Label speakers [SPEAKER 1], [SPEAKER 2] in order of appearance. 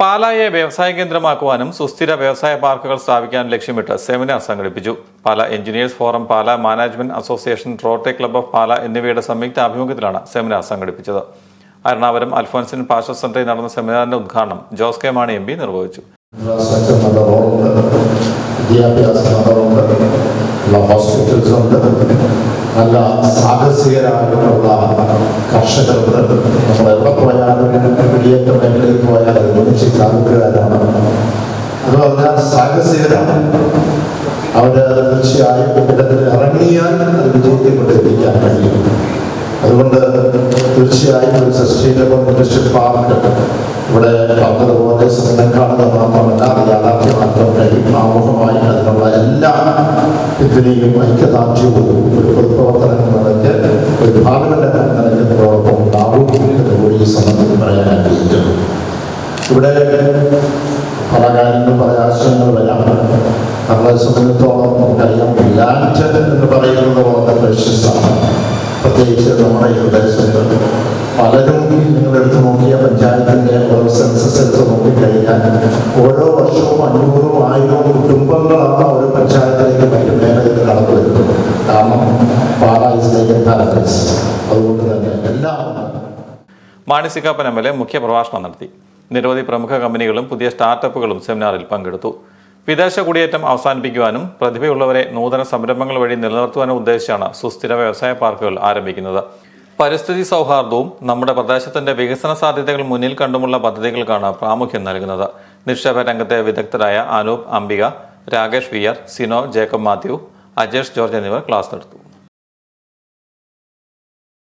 [SPEAKER 1] പാലായെ വ്യവസായ കേന്ദ്രമാക്കുവാനും സുസ്ഥിര വ്യവസായ പാർക്കുകൾ സ്ഥാപിക്കാനും ലക്ഷ്യമിട്ട് സെമിനാർ സംഘടിപ്പിച്ചു. Pala engineers forum Pala management association rotary club of Pala എന്നിവയുടെ സംയുക്ത ആഭിമുഖ്യത്തിലാണ് സെമിനാർ സംഘടിപ്പിച്ചത്. എറണാകുളം അൽഫോൻസിൻ പാഷ സെന്ററിൽ നടന്ന സെമിനാറിന്റെ ഉദ്ഘാടനം Jose K Mani M P നിർവഹിച്ചു.
[SPEAKER 2] കർഷകരുണ്ട് നമ്മൾ പോയാലും കുടിയേറ്റ മേഖലയിൽ പോയാലും ഒന്നിച്ച് കാൽക്കുകാരാണ് അത് പറഞ്ഞാൽ സാഹസികരാണ് അവർ തീർച്ചയായും ഇടത്തിൽ ഇറങ്ങിയാൽ അത് കഴിയും അതുകൊണ്ട് തീർച്ചയായും ഒരു സസ്റ്റൈനബിൾ ഇൻഡസ്ട്രിയൽ പാർക്ക് ഇവിടെ പറഞ്ഞതുപോലെ സ്വന്തം കാണുന്നത് മാത്രമല്ല അത് യാഥാർത്ഥ്യമാക്കാൻ കഴിയും ആമുഖമായി അതിനുള്ള എല്ലാ ഇതിനെയും ഐക്യദാർഢ്യവും ഒരു പറയാൻ ആഗ്രഹിക്കുന്നു ഇവിടെ പല കാര്യങ്ങൾ പല ആശയങ്ങൾ വരാം നമ്മളെ സംബന്ധിച്ചോളം നമുക്കറിയാം ലാൻഡ് എന്ന് പറയുന്നത് വളരെ പ്രശസ്തമാണ്. പ്രത്യേകിച്ച് നമ്മുടെ ഈ പ്രദേശത്ത് പലരും നിങ്ങളെടുത്ത് നോക്കിയ പഞ്ചായത്തിന്റെ ഓരോ സെൻസസ് എടുത്ത് നോക്കിക്കഴിഞ്ഞാൽ ഓരോ വർഷവും അഞ്ഞൂറും ആയിരവും കുടുംബങ്ങളാണ് ഒരു പഞ്ചായത്തിലേക്ക് മറ്റു മേഖലയിൽ കടന്നു വരുന്നത്. കാരണം പാലാ ഇസ് ലൈക്ക് അതുകൊണ്ട് തന്നെ എല്ലാം
[SPEAKER 1] Mani C Kappan M L A മുഖ്യപ്രഭാഷണം നടത്തി. നിരവധി പ്രമുഖ കമ്പനികളും പുതിയ സ്റ്റാർട്ടപ്പുകളും സെമിനാറിൽ പങ്കെടുത്തു. വിദേശ കുടിയേറ്റം അവസാനിപ്പിക്കുവാനും പ്രതിഭയുള്ളവരെ നൂതന സംരംഭങ്ങൾ വഴി നിലനിർത്തുവാനും ഉദ്ദേശിച്ചാണ് സുസ്ഥിര വ്യവസായ പാർക്കുകൾ ആരംഭിക്കുന്നത്. പരിസ്ഥിതി സൗഹാർദ്ദവും നമ്മുടെ പ്രദേശത്തിന്റെ വികസന സാധ്യതകൾ മുന്നിൽ കണ്ടുമുള്ള പദ്ധതികൾക്കാണ് പ്രാമുഖ്യം നൽകുന്നത്. നിക്ഷേപ രംഗത്തെ വിദഗ്ധരായ അനൂപ് അംബിക രാകേഷ് വിയർ സിനോ ജേക്കബ് മാത്യു അജേഷ് ജോർജ് എന്നിവർ ക്ലാസ് നടത്തും.